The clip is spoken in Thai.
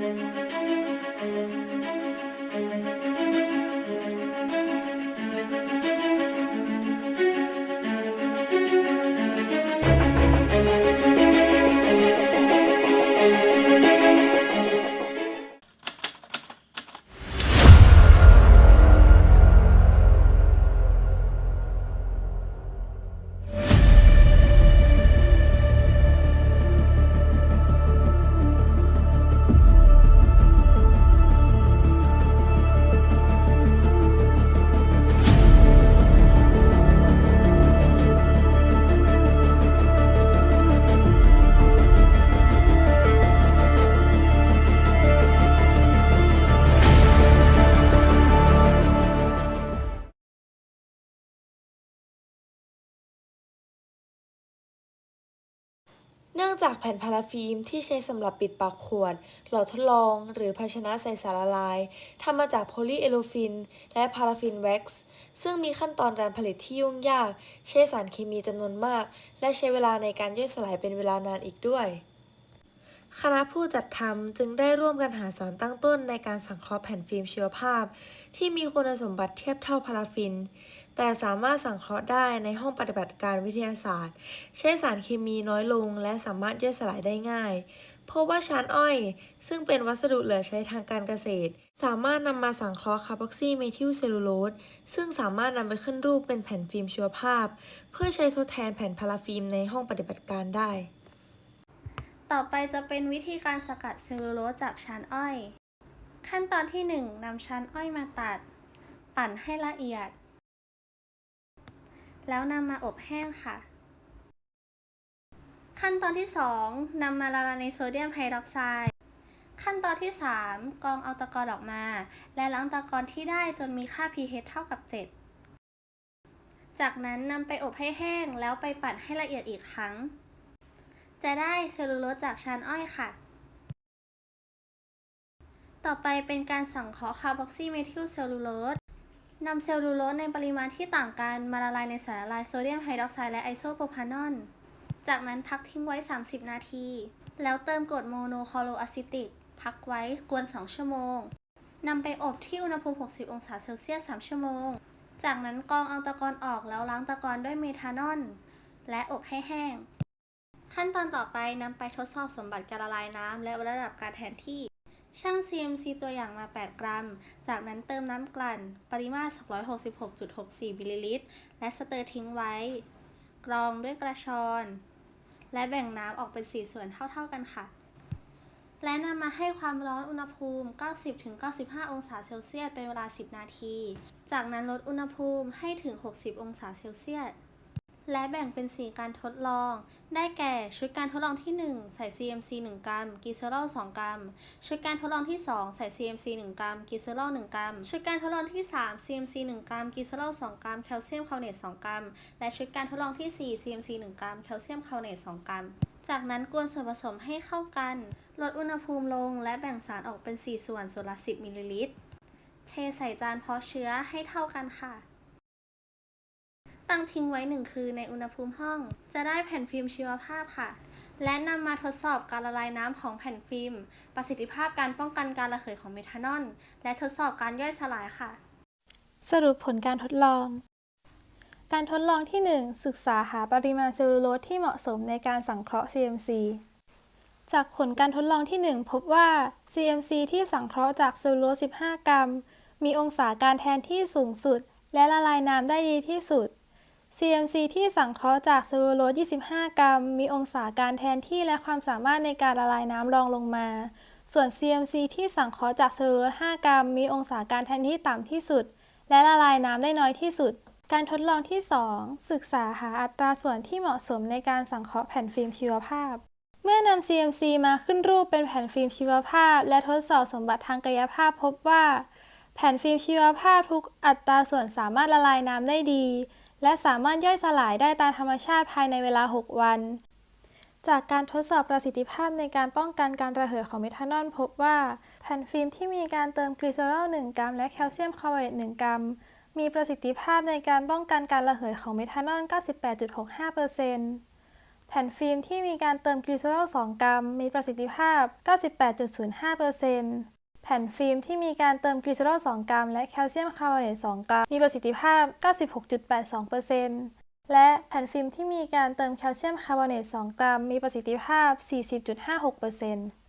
เนื่องจากแผ่นพาราฟิล์มที่ใช้สำหรับปิดปากขวด หลอดทดลอง หรือภาชนะใส่สารละลายทำมาจากโพลีเอโลฟิน และพาราฟินแว็กซ์ซึ่งมีขั้นตอนการผลิตที่ยุ่งยาก ใช้สารเคมีจำนวนมาก และใช้เวลาในการย่อยสลายเป็นเวลานานอีกด้วยคณะผู้จัดทำจึงได้ร่วมกันหาสารตั้งต้นในการสังเคราะห์แผ่นฟิล์มชีวภาพ ที่มีคุณสมบัติเทียบเท่าพาราฟิน แต่สามารถสังเคราะห์ได้ในห้องปฏิบัติการวิทยาศาสตร์ ใช้สารเคมีน้อยลงและสามารถย่อยสลายได้ง่ายพราะว่าชานอ้อย ซึ่งเป็นวัสดุเหลือใช้ทางการเกษตร สามารถนำมาสังเคราะห์คาร์บอกซีเมทิลเซลลูโลสซึ่งสามารถนำไปขึ้นรูปเป็นแผ่นฟิล์มชีวภาพ เพื่อใช้ทดแทนแผ่นพาราฟิล์มในห้องปฏิบัติการได้ ต่อไปจะเป็นวิธีการสกัดเซลลูโลสจากชั้นอ้อย ขั้นตอนที่ 1นำชั้นอ้อยมาตัด ปั่นให้ละเอียด แล้วนำมาอบแห้งค่ะ ขั้นตอนที่2นำมาละลายในโซเดียมไฮดรอกไซด์ขั้นตอนที่ 3 กรองเอาตะกอนออกมา และล้างตะกอนที่ได้จนมีค่า pH เท่ากับ 7 จากนั้นนำไปอบให้แห้งแล้วไปปั่นให้ละเอียดอีกครั้ง จะได้เซลลูโลสจากชั้นอ้อยค่ะ ต่อไปเป็นการสังเคราะห์คาร์บอกซีเมทิลเซลลูโลส นำเซลลูโลสในปริมาณที่ต่างกันมาละลายในสารละลายโซเดียมไฮดรอกไซด์และไอโซโพรพานอนจากนั้นพักทิ้งไว้ 30 นาที แล้วเติมกรดโมโนคลอโรอะซิติก พักไว้กวน 2 ชั่วโมง นำไปอบที่อุณหภูมิ 60 องศาเซลเซียส 3 ชั่วโมง จากนั้นกรองเอาตะกอนออกแล้วล้างตะกอนด้วยเมทานอล และอบให้แห้ง ขั้นตอนต่อไปนำไปทดสอบสมบัติการละลายน้ำและระดับการแทนที่ ช่าง CMC ตัวอย่างมา 8 กรัม จากนั้นเติมน้ำกลั่น ปริมาตร 266.64 มิลลิลิตร และสเตอร์ทิ้งไว้ กรองด้วยกระชอน และแบ่งน้ำออกเป็น 4 ส่วนเท่า ๆ กันค่ะ และนำมาให้ความร้อนอุณหภูมิ 90-95 องศาเซลเซียส เป็นเวลา 10 นาที จากนั้นลดอุณหภูมิให้ถึง 60 องศาเซลเซียส และแบ่งเป็น 4 การทดลอง ได้แก่ชุดการทดลองที่ 1 ใส่ CMC 1 กรัมกีเซอรอล2 กรัม ชุดการทดลองที่ 2 ใส่ CMC 1 กรัมกีเซอรอล1 กรัม ชุดการทดลองที่ 3 CMC 1 กรัมกีเซอรอล2 กรัม แคลเซียมคาร์เนต2 กรัม และชุดการทดลองที่ 4 CMC 1 กรัม แคลเซียมคาร์เนต2 กรัม จากนั้นกวนส่วนผสมให้เข้ากัน ลดอุณหภูมิลง และแบ่งสารออกเป็น 4 ส่วนส่วนละ 10 มิลลิลิตร เทใส่จานเพาะเชื้อให้เท่ากันค่ะ ตั้งทิ้งไว้1คืนในอุณหภูมิห้อง จะได้แผ่นฟิล์มชีวภาพค่ะ และนำมาทดสอบการละลายน้ำของแผ่นฟิล์ม ประสิทธิภาพการป้องกันการระเหยของเมทานอล และทดสอบการย่อยสลายค่ะ สรุปผลการทดลองการทดลองที่ 1 ศึกษาหาปริมาณเซลลูโลสที่เหมาะสมในการสังเคราะห์ CMC จากผลการทดลองที่ 1 พบว่า CMC ที่สังเคราะห์จากเซลลูโลส 15 กรัม มีองศาการแทนที่สูงสุด และละลายน้ำได้ดีที่สุด CMC ที่สังเคราะห์จากเซลลูโลส 25 กรัม มีองศาการแทนที่และความสามารถในการละลายน้ำรองลงมา ส่วน CMC ที่สังเคราะห์จากเซลลูโลส 5 กรัม มีองศาการแทนที่ต่ำที่สุด และละลายน้ำได้น้อยที่สุด การทดลองที่ 2 ศึกษาหาอัตราส่วนที่เหมาะสมในการสังเคราะห์แผ่นฟิล์มชีวภาพ เมื่อนำ CMC มาขึ้นรูปเป็นแผ่นฟิล์มชีวภาพ และทดสอบสมบัติทางกายภาพพบว่า แผ่นฟิล์มชีวภาพทุกอัตราส่วนสามารถละลายน้ำได้ดี และสามารถย่อยสลายได้ตามธรรมชาติภายในเวลา 6 วัน จากการทดสอบประสิทธิภาพในการป้องกันการระเหยของเมทานอลพบว่า แผ่นฟิล์มที่มีการเติมกลีเซอรอล1กรัมและแคลเซียมคาร์บอเนต1กรัม มีประสิทธิภาพในการป้องกันการระเหยของเมทานอล 98.65%แผ่นฟิล์มที่มีการเติมกลีเซอรอล2กรัม มีประสิทธิภาพ 98.05% แผ่นฟิล์มที่มีการเติมกรีเซอรอล2กรัม และแคลเซียมคาร์บอเนต2กรัม มีประสิทธิภาพ 96.82%และแผ่นฟิล์มที่มีการเติมแคลเซียมคาร์บอเนต2กรัม มีประสิทธิภาพ 40.56%